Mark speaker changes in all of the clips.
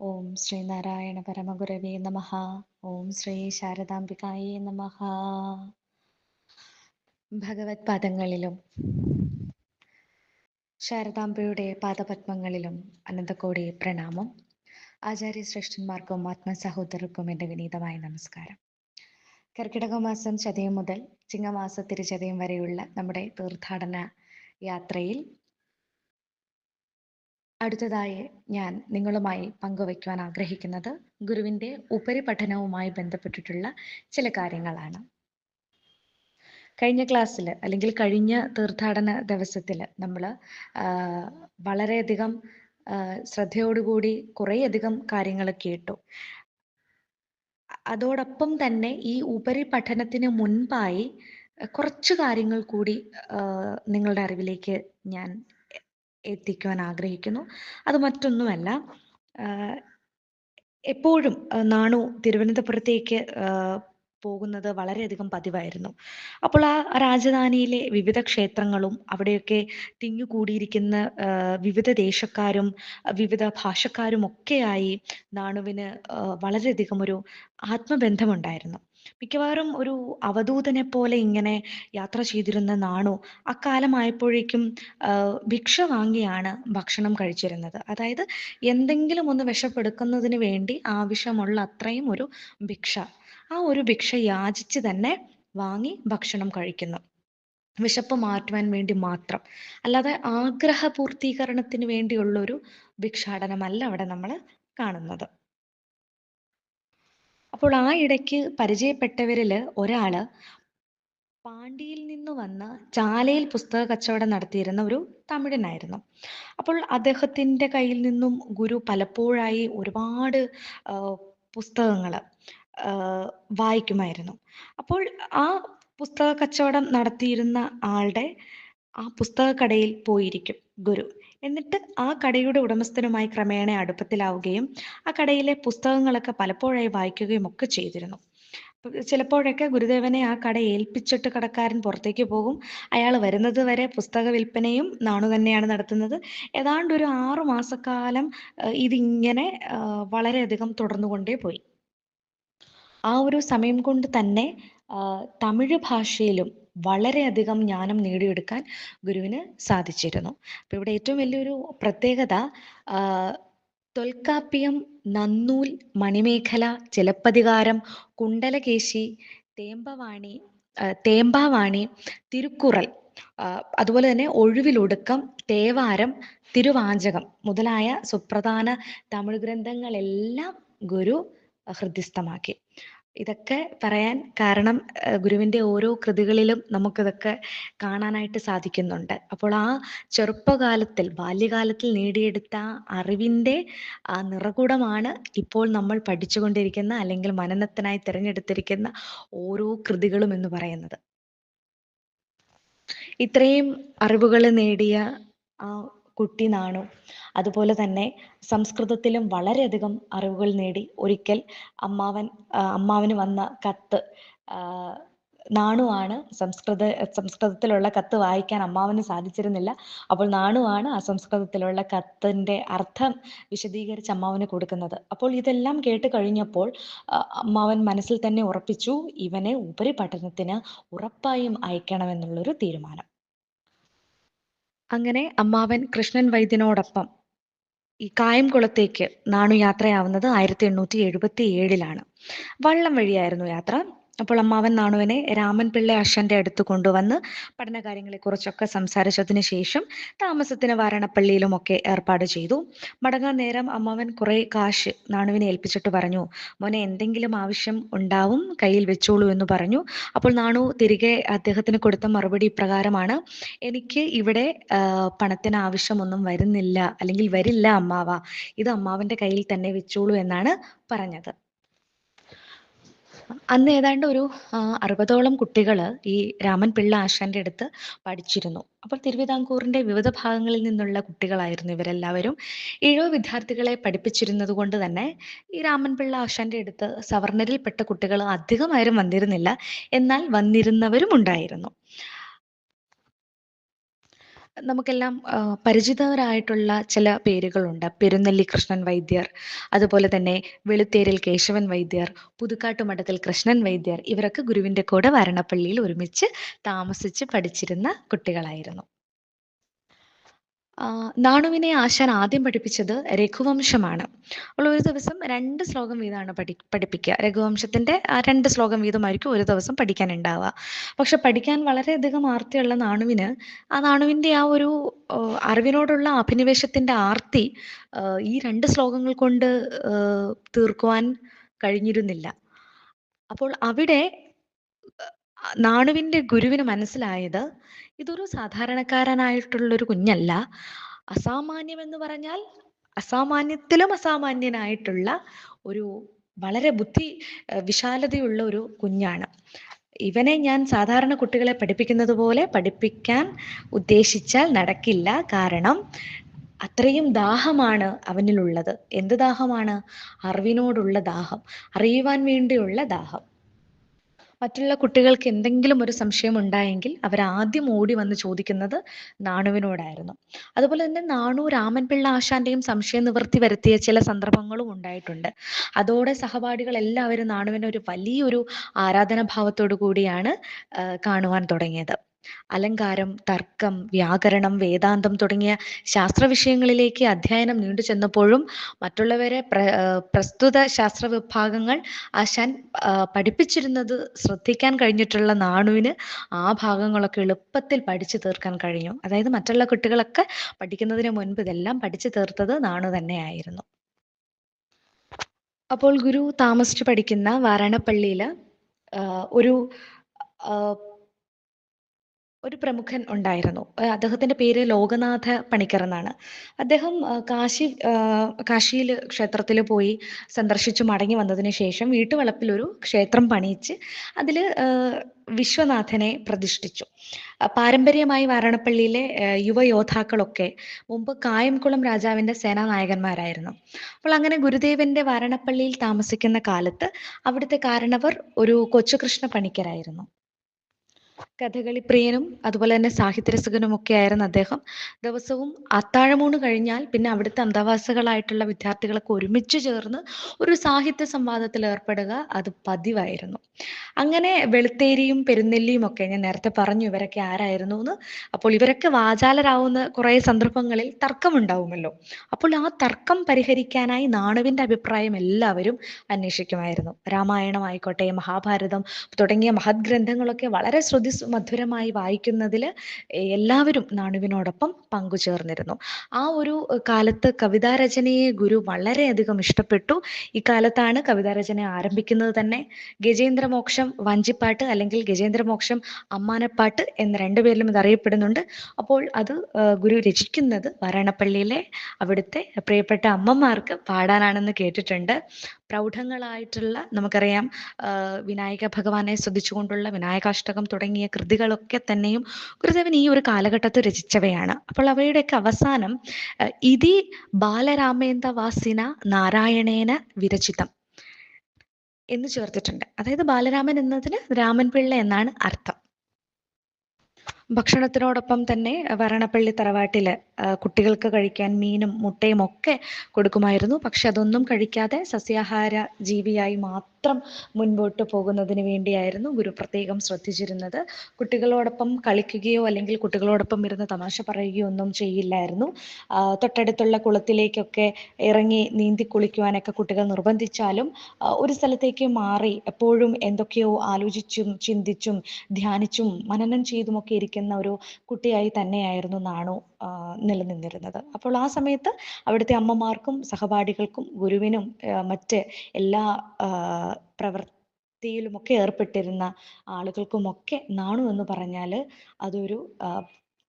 Speaker 1: ഓം ശ്രീ നാരായണ പരമഗുരവേ നമ ഓം ശ്രീ ശാരദാംബികായേ നമ ഭഗവത് പാദങ്ങളിലും ശാരദാംബയുടെ പാദപത്മങ്ങളിലും അനന്തകോടി പ്രണാമം. ആചാര്യ ശ്രേഷ്ഠന്മാർക്കും ആത്മസഹോദരർക്കും എന്റെ വിനീതമായ നമസ്കാരം. കർക്കിടക മാസം ചതയം മുതൽ ചിങ്ങമാസ തിരുചതയം വരെയുള്ള നമ്മുടെ തീർത്ഥാടന യാത്രയിൽ അടുത്തതായി ഞാൻ നിങ്ങളുമായി പങ്കുവയ്ക്കുവാൻ ആഗ്രഹിക്കുന്നത് ഗുരുവിന്റെ ഉപരിപഠനവുമായി ബന്ധപ്പെട്ടിട്ടുള്ള ചില കാര്യങ്ങളാണ്. കഴിഞ്ഞ ക്ലാസ്സിൽ അല്ലെങ്കിൽ കഴിഞ്ഞ തീർത്ഥാടന ദിവസത്തിൽ നമ്മൾ വളരെയധികം ശ്രദ്ധയോടുകൂടി കുറേയധികം കാര്യങ്ങൾ കേട്ടു. അതോടൊപ്പം തന്നെ ഈ ഉപരിപഠനത്തിന് മുൻപായി കുറച്ച് കാര്യങ്ങൾ കൂടി നിങ്ങളുടെ അറിവിലേക്ക് ഞാൻ എത്തിക്കുവാൻ ആഗ്രഹിക്കുന്നു. അത് മറ്റൊന്നുമല്ല എപ്പോഴും നാണു തിരുവനന്തപുരത്തേക്ക് പോകുന്നത് വളരെയധികം പതിവായിരുന്നു. അപ്പോൾ ആ രാജധാനിയിലെ വിവിധ ക്ഷേത്രങ്ങളും അവിടെയൊക്കെ തിങ്ങുകൂടിയിരിക്കുന്ന വിവിധ ദേശക്കാരും വിവിധ ഭാഷക്കാരും ഒക്കെയായി നാണുവിന് വളരെയധികം ഒരു ആത്മബന്ധമുണ്ടായിരുന്നു. മിക്കവാറും ഒരു അവധൂതനെ പോലെ ഇങ്ങനെ യാത്ര ചെയ്തിരുന്ന നാണു അക്കാലമായപ്പോഴേക്കും ഭിക്ഷ വാങ്ങിയാണ് ഭക്ഷണം കഴിച്ചിരുന്നത്. അതായത് എന്തെങ്കിലും ഒന്ന് വിശപ്പെടുക്കുന്നതിന് വേണ്ടി ആവശ്യമുള്ള അത്രയും ഒരു ഭിക്ഷ. ആ ഒരു ഭിക്ഷ യാചിച്ച് തന്നെ വാങ്ങി ഭക്ഷണം കഴിക്കുന്നു. വിശപ്പ് മാറ്റുവാൻ വേണ്ടി മാത്രം. അല്ലാതെ ആഗ്രഹ പൂർത്തീകരണത്തിന് വേണ്ടിയുള്ളൊരു ഭിക്ഷാടനമല്ല അവിടെ നമ്മൾ കാണുന്നത്. അപ്പോൾ ആ ഇടയ്ക്ക് പരിചയപ്പെട്ടവരിൽ ഒരാൾ പാണ്ടിയിൽ നിന്ന് വന്ന് ചാലയിൽ പുസ്തക കച്ചവടം നടത്തിയിരുന്ന ഒരു തമിഴനായിരുന്നു. അപ്പോൾ അദ്ദേഹത്തിന്റെ കയ്യിൽ നിന്നും ഗുരു പലപ്പോഴായി ഒരുപാട് പുസ്തകങ്ങൾ വായിക്കുമായിരുന്നു. അപ്പോൾ ആ പുസ്തക കച്ചവടം നടത്തിയിരുന്ന ആളുടെ ആ പുസ്തകക്കടയിൽ പോയിരിക്കും ഗുരു. എന്നിട്ട് ആ കടയുടെ ഉടമസ്ഥനുമായി ക്രമേണ അടുപ്പത്തിലാവുകയും ആ കടയിലെ പുസ്തകങ്ങളൊക്കെ പലപ്പോഴായി വായിക്കുകയും ഒക്കെ ചെയ്തിരുന്നു. ചിലപ്പോഴൊക്കെ ഗുരുദേവനെ ആ കട ഏൽപ്പിച്ചിട്ട് കടക്കാരൻ പുറത്തേക്ക് പോകും. അയാൾ വരുന്നത് വരെ പുസ്തക വിൽപ്പനയും നാണു തന്നെയാണ് നടത്തുന്നത്. ഏതാണ്ട് ഒരു ആറു മാസക്കാലം ഇതിങ്ങനെ വളരെയധികം തുടർന്നുകൊണ്ടേ പോയി. ആ ഒരു സമയം കൊണ്ട് തന്നെ തമിഴ് ഭാഷയിലും വളരെയധികം ജ്ഞാനം നേടിയെടുക്കാൻ ഗുരുവിന് സാധിച്ചിരുന്നു. അപ്പൊ ഇവിടെ ഏറ്റവും വലിയൊരു പ്രത്യേകത തൊൽക്കാപ്പിയം നന്നൂൽ മണിമേഖല ചിലപ്പതികാരം കുണ്ടലകേശി തേമ്പവാണി തേമ്പാവാണി തിരുക്കുറൽ അതുപോലെ തന്നെ ഒഴിവിലൊടുക്കം തേവാരം തിരുവാചകം മുതലായ സുപ്രധാന തമിഴ് ഗ്രന്ഥങ്ങളെല്ലാം ഗുരു ഹൃദ്യസ്ഥമാക്കി. ഇതൊക്കെ പറയാൻ കാരണം ഗുരുവിന്റെ ഓരോ കൃതികളിലും നമുക്കിതൊക്കെ കാണാനായിട്ട് സാധിക്കുന്നുണ്ട്. അപ്പോൾ ആ ചെറുപ്പകാലത്തിൽ ബാല്യകാലത്തിൽ നേടിയെടുത്ത അറിവിന്റെ ആ നിറകുടമാണ് ഇപ്പോൾ നമ്മൾ പഠിച്ചുകൊണ്ടിരിക്കുന്ന അല്ലെങ്കിൽ മനനത്തിനായി തിരഞ്ഞെടുത്തിരിക്കുന്ന ഓരോ കൃതികളും എന്ന് പറയുന്നത്. ഇത്രയും അറിവുകൾ നേടിയ ആ കുട്ടി നാണു. അതുപോലെ തന്നെ സംസ്കൃതത്തിലും വളരെയധികം അറിവുകൾ നേടി. ഒരിക്കൽ അമ്മാവൻ അമ്മാവന് വന്ന കത്ത് നാണുവാണ് സംസ്കൃത സംസ്കൃതത്തിലുള്ള കത്ത് വായിക്കാൻ അമ്മാവന് സാധിച്ചിരുന്നില്ല. അപ്പോൾ നാണുവാണ് ആ സംസ്കൃതത്തിലുള്ള കത്തിന്റെ അർത്ഥം വിശദീകരിച്ച് അമ്മാവന് കൊടുക്കുന്നത്. അപ്പോൾ ഇതെല്ലാം കേട്ട് കഴിഞ്ഞപ്പോൾ അമ്മാവൻ മനസ്സിൽ തന്നെ ഉറപ്പിച്ചു ഇവനെ ഉപരിപഠനത്തിന് ഉറപ്പായും അയക്കണമെന്നുള്ളൊരു തീരുമാനം. അങ്ങനെ അമ്മാവൻ കൃഷ്ണൻ വൈദ്യനോടൊപ്പം ഈ കായംകുളത്തേക്ക് നാണു യാത്രയാവുന്നത് ആയിരത്തി എണ്ണൂറ്റി എഴുപത്തി ഏഴിലാണ്. വള്ളം വഴിയായിരുന്നു യാത്ര. അപ്പോൾ അമ്മാവൻ നാണുവിനെ രാമൻ പിള്ള അശ്വന്റെ അടുത്ത് കൊണ്ടുവന്ന് പഠനകാര്യങ്ങളെക്കുറിച്ചൊക്കെ സംസാരിച്ചതിന് ശേഷം താമസത്തിന് വാരണപ്പള്ളിയിലും ഒക്കെ ഏർപ്പാട് ചെയ്തു. മടങ്ങാൻ നേരം അമ്മാവൻ കുറെ കാശ് നാണുവിനെ ഏൽപ്പിച്ചിട്ട് പറഞ്ഞു മോനെ എന്തെങ്കിലും ആവശ്യം ഉണ്ടാവും കയ്യിൽ വെച്ചോളൂ എന്ന് പറഞ്ഞു. അപ്പോൾ നാണു തിരികെ അദ്ദേഹത്തിന് കൊടുത്ത മറുപടി ഇപ്രകാരമാണ് എനിക്ക് ഇവിടെ പണത്തിന് ആവശ്യമൊന്നും വരുന്നില്ല അല്ലെങ്കിൽ വരില്ല അമ്മാവ. ഇത് അമ്മാവന്റെ കയ്യിൽ തന്നെ വെച്ചോളൂ എന്നാണ് പറഞ്ഞത്. അന്ന് ഏതാണ്ട് ഒരു അറുപതോളം കുട്ടികൾ ഈ രാമൻ പിള്ള ആശാന്റെ അടുത്ത് പഠിച്ചിരുന്നു. അപ്പോൾ തിരുവിതാംകൂറിന്റെ വിവിധ ഭാഗങ്ങളിൽ നിന്നുള്ള കുട്ടികളായിരുന്നു ഇവരെല്ലാവരും. ഏഴോ വിദ്യാർത്ഥികളെ പഠിപ്പിച്ചിരുന്നത് കൊണ്ട് തന്നെ ഈ രാമൻ പിള്ള ആശാന്റെ അടുത്ത് സവർണരിൽപ്പെട്ട കുട്ടികൾ അധികമാരും വന്നിരുന്നില്ല. എന്നാൽ വന്നിരുന്നവരും ഉണ്ടായിരുന്നു. നമുക്കെല്ലാം പരിചിതരായിട്ടുള്ള ചില പേരുകളുണ്ട്. പെരുന്നെല്ലി കൃഷ്ണൻ വൈദ്യർ അതുപോലെ തന്നെ വെളുത്തേരിൽ കേശവൻ വൈദ്യർ പുതുക്കാട്ട് മഠത്തിൽ കൃഷ്ണൻ വൈദ്യർ ഇവരൊക്കെ ഗുരുവിന്റെ കൂടെ വാരണപ്പള്ളിയിൽ ഒരുമിച്ച് താമസിച്ച് പഠിച്ചിരുന്ന കുട്ടികളായിരുന്നു. നാണുവിനെ ആശാൻ ആദ്യം പഠിപ്പിച്ചത് രഘുവംശമാണ്. അവൾ ഒരു ദിവസം രണ്ട് ശ്ലോകം വീതമാണ് പഠി പഠിപ്പിക്കുക. രഘുവംശത്തിന്റെ രണ്ട് ശ്ലോകം വീതമായിരിക്കും ഒരു ദിവസം പഠിക്കാൻ ഉണ്ടാവുക പക്ഷെ പഠിക്കാൻ വളരെയധികം ആർത്തിയുള്ള നാണുവിന് ആ നാണുവിന്റെ ആ ഒരു അറിവിനോടുള്ള അഭിനിവേശത്തിന്റെ ആർത്തി ഈ രണ്ട് ശ്ലോകങ്ങൾ കൊണ്ട് തീർക്കുവാൻ കഴിഞ്ഞിരുന്നില്ല. അപ്പോൾ അവിടെ നാണുവിന്റെ ഗുരുവിന് മനസ്സിലായത് ഇതൊരു സാധാരണക്കാരനായിട്ടുള്ളൊരു കുഞ്ഞല്ല. അസാമാന്യം എന്ന് പറഞ്ഞാൽ അസാമാന്യത്തിലും അസാമാന്യനായിട്ടുള്ള ഒരു വളരെ ബുദ്ധി വിശാലതയുള്ള ഒരു കുഞ്ഞാണ്. ഇവനെ ഞാൻ സാധാരണ കുട്ടികളെ പഠിപ്പിക്കുന്നത് പോലെ പഠിപ്പിക്കാൻ ഉദ്ദേശിച്ചാൽ നടക്കില്ല. കാരണം അത്രയും ദാഹമാണ് അവനിലുള്ളത്. എന്ത് ദാഹമാണ്? അറിവിനോടുള്ള ദാഹം അറിയുവാൻ വേണ്ടിയുള്ള ദാഹം. മറ്റുള്ള കുട്ടികൾക്ക് എന്തെങ്കിലും ഒരു സംശയം ഉണ്ടായെങ്കിൽ അവർ ആദ്യം ഓടി വന്ന് ചോദിക്കുന്നത് നാണുവിനോടായിരുന്നു. അതുപോലെ തന്നെ നാണു രാമൻപിള്ള ആശാന്റെയും സംശയ നിവൃത്തി വരുത്തിയ ചില സന്ദർഭങ്ങളും ഉണ്ടായിട്ടുണ്ട്. അതോടെ സഹപാഠികൾ എല്ലാവരും നാണുവിനെ ഒരു വലിയൊരു ആരാധനാഭാവത്തോടു കൂടിയാണ് കാണുവാൻ തുടങ്ങിയത്. അലങ്കാരം തർക്കം വ്യാകരണം വേദാന്തം തുടങ്ങിയ ശാസ്ത്ര വിഷയങ്ങളിലേക്ക് അധ്യയനം നീണ്ടു ചെന്നപ്പോഴും മറ്റുള്ളവരെ പ്ര പ്രസ്തുത ശാസ്ത്ര വിഭാഗങ്ങൾ ആശാൻ പഠിപ്പിച്ചിരുന്നത് ശ്രദ്ധിക്കാൻ കഴിഞ്ഞിട്ടുള്ള നാണുവിന് ആ ഭാഗങ്ങളൊക്കെ എളുപ്പത്തിൽ പഠിച്ചു തീർക്കാൻ കഴിഞ്ഞു. അതായത് മറ്റുള്ള കുട്ടികളൊക്കെ പഠിക്കുന്നതിന് മുൻപ് ഇതെല്ലാം പഠിച്ചു തീർത്തത് നാണു തന്നെയായിരുന്നു. അപ്പോൾ ഗുരു താമസിച്ച് പഠിക്കുന്ന വാരാണപ്പള്ളിയിൽ ഒരു ഒരു പ്രമുഖൻ ഉണ്ടായിരുന്നു. അദ്ദേഹത്തിന്റെ പേര് ലോകനാഥ പണിക്കർ എന്നാണ്. അദ്ദേഹം കാശി കാശിയിൽ ക്ഷേത്രത്തിൽ പോയി സന്ദർശിച്ചു മടങ്ങി വന്നതിന് ശേഷം വീട്ടുവളപ്പിൽ ഒരു ക്ഷേത്രം പണിയിച്ച് അതിൽ വിശ്വനാഥനെ പ്രതിഷ്ഠിച്ചു. പാരമ്പര്യമായി വാരണപ്പള്ളിയിലെ യുവയോദ്ധാക്കളൊക്കെ മുമ്പ് കായംകുളം രാജാവിന്റെ സേനാനായകന്മാരായിരുന്നു. അപ്പോൾ അങ്ങനെ ഗുരുദേവന്റെ വാരണപ്പള്ളിയിൽ താമസിക്കുന്ന കാലത്ത് അവിടുത്തെ കാരണവർ ഒരു കൊച്ചുകൃഷ്ണ പണിക്കരായിരുന്നു. കഥകളി പ്രിയനും അതുപോലെ തന്നെ സാഹിത്യരസകനും ഒക്കെ ആയിരുന്നു അദ്ദേഹം. ദിവസവും അത്താഴമൂണ് കഴിഞ്ഞാൽ പിന്നെ അവിടുത്തെ അന്തവാസികളായിട്ടുള്ള വിദ്യാർത്ഥികളൊക്കെ ഒരുമിച്ച് ചേർന്ന് ഒരു സാഹിത്യ സംവാദത്തിൽ ഏർപ്പെടുക അത് പതിവായിരുന്നു. അങ്ങനെ വെളുത്തേരിയും പെരുന്നെല്ലിയും ഒക്കെ ഞാൻ നേരത്തെ പറഞ്ഞു ഇവരൊക്കെ ആരായിരുന്നു എന്ന്. അപ്പോൾ ഇവരൊക്കെ വാചാലരാവുന്ന കുറേ സന്ദർഭങ്ങളിൽ തർക്കമുണ്ടാവുമല്ലോ. അപ്പോൾ ആ തർക്കം പരിഹരിക്കാനായി നാണുവിന്റെ അഭിപ്രായം എല്ലാവരും അന്വേഷിക്കുമായിരുന്നു. രാമായണം ആയിക്കോട്ടെ മഹാഭാരതം തുടങ്ങിയ മഹത് ഗ്രന്ഥങ്ങളൊക്കെ വളരെ ശ്രുതി മധുരമായി വായിക്കുന്നതിൽ എല്ലാവരും നാണുവിനോടൊപ്പം പങ്കുചേർന്നിരുന്നു. ആ ഒരു കാലത്ത് കവിതാരചനയെ ഗുരു വളരെയധികം ഇഷ്ടപ്പെട്ടു. ഇക്കാലത്താണ് കവിതാരചന ആരംഭിക്കുന്നത് തന്നെ. ഗജേന്ദ്രമോക്ഷം വഞ്ചിപ്പാട്ട് അല്ലെങ്കിൽ ഗജേന്ദ്രമോക്ഷം അമ്മാനപ്പാട്ട് എന്ന രണ്ടുപേരിലും ഇത് അറിയപ്പെടുന്നുണ്ട്. അപ്പോൾ അത് ഗുരു രചിക്കുന്നത് വാരാണപ്പള്ളിയിലെ അവിടുത്തെ പ്രിയപ്പെട്ട അമ്മമാർക്ക് പാടാനാണെന്ന് കേട്ടിട്ടുണ്ട്. പ്രൗഢങ്ങളായിട്ടുള്ള നമുക്കറിയാം വിനായക ഭഗവാനെ സ്തുതിച്ചുകൊണ്ടുള്ള വിനായകാഷ്ടകം തുടങ്ങിയ കൃതികളൊക്കെ തന്നെയും ഗുരുദേവൻ ഈ ഒരു കാലഘട്ടത്തിൽ രചിച്ചവയാണ്. അപ്പോൾ അവയുടെയൊക്കെ അവസാനം ഇതി ബാലരാമേന്ദ്രവാസിന നാരായണേന വിരചിതം. എന്ന് ചേർത്തിട്ടുണ്ട്. അതായത് ബാലരാമൻ എന്നതിന് രാമൻ പിള്ള എന്നാണ് അർത്ഥം. ഭക്ഷണത്തിനോടൊപ്പം തന്നെ വരണപ്പള്ളി തറവാട്ടിൽ കുട്ടികൾക്ക് കഴിക്കാൻ മീനും മുട്ടയും ഒക്കെ കൊടുക്കുമായിരുന്നു. പക്ഷെ അതൊന്നും കഴിക്കാതെ സസ്യാഹാര ജീവിയായി മാത്രം മുൻപോട്ട് പോകുന്നതിന് വേണ്ടിയായിരുന്നു ഗുരു പ്രത്യേകം ശ്രദ്ധിച്ചിരുന്നത്. കുട്ടികളോടൊപ്പം കളിക്കുകയോ അല്ലെങ്കിൽ കുട്ടികളോടൊപ്പം ഇരുന്ന് തമാശ പറയുകയോ ഒന്നും ചെയ്യില്ലായിരുന്നു. തൊട്ടടുത്തുള്ള കുളത്തിലേക്കൊക്കെ ഇറങ്ങി നീന്തി കുളിക്കുവാനൊക്കെ കുട്ടികൾ നിർബന്ധിച്ചാലും ഒരു സ്ഥലത്തേക്ക് മാറി എപ്പോഴും എന്തൊക്കെയോ ആലോചിച്ചും ചിന്തിച്ചും ധ്യാനിച്ചും മനനം ചെയ്തുമൊക്കെ ഇരിക്കുന്ന ഒരു കുട്ടിയായി തന്നെയായിരുന്നു നാണു നിലനിന്നിരുന്നത്. അപ്പോൾ ആ സമയത്ത് അവിടുത്തെ അമ്മമാർക്കും സഹപാഠികൾക്കും ഗുരുവിനും മറ്റ് എല്ലാ പ്രവൃത്തിയിലുമൊക്കെ ഏർപ്പെട്ടിരുന്ന ആളുകൾക്കുമൊക്കെ നാണു എന്ന് പറഞ്ഞാൽ അതൊരു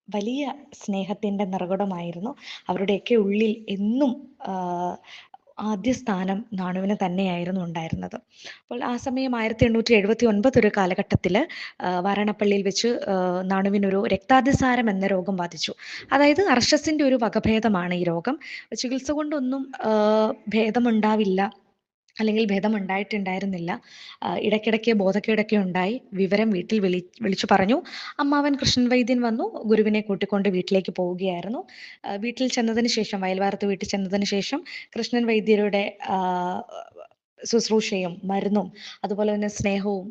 Speaker 1: വലിയ സ്നേഹത്തിന്റെ നിറകുടമായിരുന്നു. അവരുടെയൊക്കെ ഉള്ളിൽ എന്നും ആദ്യ സ്ഥാനം നാണുവിന് തന്നെയായിരുന്നു ഉണ്ടായിരുന്നത്. അപ്പോൾ ആ സമയം ആയിരത്തി എണ്ണൂറ്റി എഴുപത്തി ഒൻപത് ഒരു കാലഘട്ടത്തിൽ വാരണപ്പള്ളിയിൽ വെച്ച് നാണുവിനൊരു രക്താതിസാരം എന്ന രോഗം ബാധിച്ചു. അതായത് അർഷസിന്റെ ഒരു വകഭേദമാണ് ഈ രോഗം. ചികിത്സ കൊണ്ടൊന്നും ഭേദമുണ്ടാവില്ല. അല്ലെങ്കിൽ ഭേദം ഉണ്ടായിട്ടുണ്ടായിരുന്നില്ല ഇടയ്ക്കിടയ്ക്ക് ബോധക്കേടൊക്കെ ഉണ്ടായി. വിവരം വീട്ടിൽ വിളി വിളിച്ചു പറഞ്ഞു. അമ്മാവൻ കൃഷ്ണൻ വൈദ്യൻ വന്നു. ഗുരുവിനെ കൂട്ടിക്കൊണ്ട് വീട്ടിലേക്ക് പോവുകയായിരുന്നു. വീട്ടിൽ ചെന്നതിന് ശേഷം വയൽവാരത്ത് വീട്ടിൽ ചെന്നതിന് ശേഷം കൃഷ്ണൻ വൈദ്യരുടെ ശുശ്രൂഷയും മരുന്നും അതുപോലെ തന്നെ സ്നേഹവും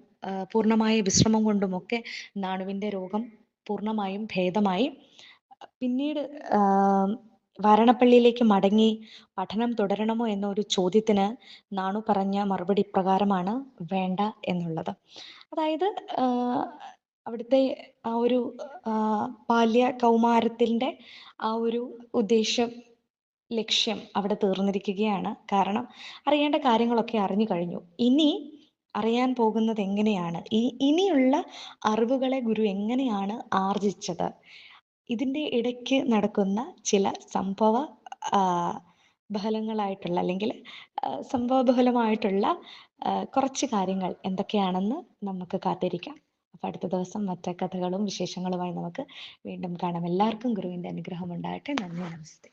Speaker 1: പൂർണമായ വിശ്രമം കൊണ്ടുമൊക്കെ നാണുവിന്റെ രോഗം പൂർണമായും ഭേദമായി. പിന്നീട് വാരണപ്പള്ളിയിലേക്ക് മടങ്ങി പഠനം തുടരണമോ എന്ന ഒരു ചോദ്യത്തിന് നാണു പറഞ്ഞ മറുപടി പ്രകാരമാണ് വേണ്ട എന്നുള്ളത്. അതായത് അവിടുത്തെ ആ ഒരു ബാല്യ കൗമാരത്തിന്റെ ആ ഒരു ഉദ്ദേശം ലക്ഷ്യം അവിടെ തീർന്നിരിക്കുകയാണ്. കാരണം അറിയേണ്ട കാര്യങ്ങളൊക്കെ അറിഞ്ഞു കഴിഞ്ഞു. ഇനി അറിയാൻ പോകുന്നത് എങ്ങനെയാണ്? ഈ ഇനിയുള്ള അറിവുകളെ ഗുരു എങ്ങനെയാണ് ആർജിച്ചത്? ഇതിന്റെ ഇടയ്ക്ക് നടക്കുന്ന ചില സംഭവ ബഹലങ്ങളായിട്ടുള്ള അല്ലെങ്കിൽ സംഭവബഹുലമായിട്ടുള്ള കുറച്ച് കാര്യങ്ങൾ എന്തൊക്കെയാണെന്ന് നമുക്ക് കാത്തിരിക്കാം. അപ്പം അടുത്ത ദിവസം മറ്റു കഥകളും വിശേഷങ്ങളുമായി നമുക്ക് വീണ്ടും കാണാം. എല്ലാവർക്കും ഗുരുവിന്റെ അനുഗ്രഹം ഉണ്ടാകട്ടെ. നന്ദി നമസ്തേ.